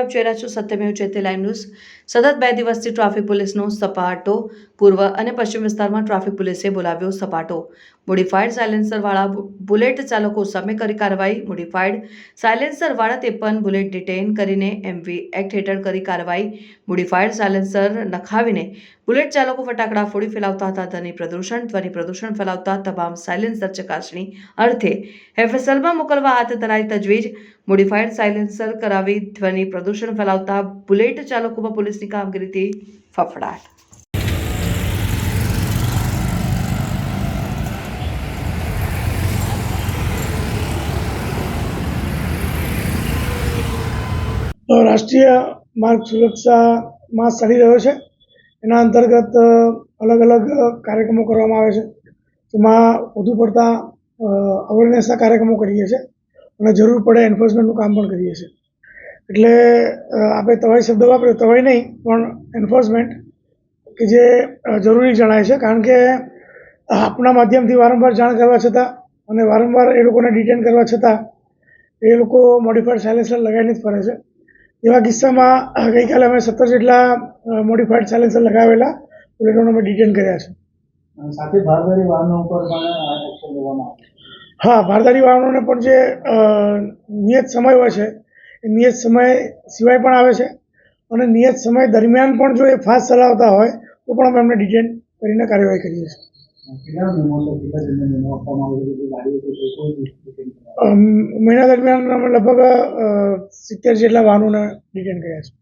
આપ જોઈ રહ્યા છો સત્યમેવ જયતે લાઈવ ન્યૂઝ. સતત બે દિવસથી ટ્રાફિક પોલીસનો સપાટો પૂર્વ અને પશ્ચિમ વિસ્તારમાં ટ્રાફિક પોલીસે બોલાવ્યો સપાટો. મોડિફાઈડ સાયલેન્સરવાળા બુલેટ ચાલકો સામે કરી કાર્યવાહી. મોડિફાઈડ સાયલેન્સરવાળા ત્રેપન બુલેટ ડિટેઇન કરીને એમવી એક્ટ હેઠળ કરી કાર્યવાહી. મોડિફાઈડ સાયલેન્સર નખાવીને બુલેટ ચાલકો ફટાકડા ફોડી ફેલાવતા હતા. ધ્વનિ પ્રદૂષણ ધ્વનિ પ્રદૂષણ ફેલાવતા તમામ સાયલેન્સર ચકાસણી અર્થે એફએસએલમાં મોકલવા હાથ ધરાઈ તજવીજ મોડિફાઈડ સાયલેન્સર કરાવી ધ્વનિ પ્રદૂષણ ફેલાવતા બુલેટ ચાલકોમાં પોલીસની કામગીરીથી ફફડાટ. રાષ્ટ્રીય માર્ગ સુરક્ષા માસ ચાલી રહ્યો છે. એના અંતર્ગત અલગ અલગ કાર્યક્રમો કરવામાં આવે છે. જેમાં વધુ પડતા અવેરનેસના કાર્યક્રમો કરીએ છીએ. અને જરૂર પડે એન્ફોર્સમેન્ટનું કામ પણ કરીએ છીએ. એટલે આપણે તવાઈ શબ્દ વાપર્યો, તવાઈ નહીં, પણ એન્ફોર્સમેન્ટ કે જે જરૂરી જણાય છે. કારણ કે આપણા માધ્યમથી વારંવાર જાણ કરવા છતાં અને વારંવાર એ લોકોને ડિટેન કરવા છતાં એ લોકો મોડિફાઈડ સાયલેન્સર લગાવીને જ ફરે છે. એવા કિસ્સામાં ગઈકાલે અમે સત્તર જેટલા મોડિફાઈડ સાયલેન્સર લગાવેલા બુલેટોને અમે ડિટેન કર્યા છે. સાથે ભારદારી વાહનો ઉપર પણ એક્શન લેવામાં આવે હા ભારદારી વાહનોને પણ જે નિયત સમય હોય છે એ નિયત સમય સિવાય પણ આવે છે અને નિયત સમય દરમિયાન પણ જો એ ફાસ્ટ ચલાવતા હોય તો પણ અમે એમને ડિટેન કરીને કાર્યવાહી કરીએ છીએ. મહિના દરમિયાન અમે લગભગ સિત્તેર જેટલા વાહનોને ડિટેન કર્યા છે.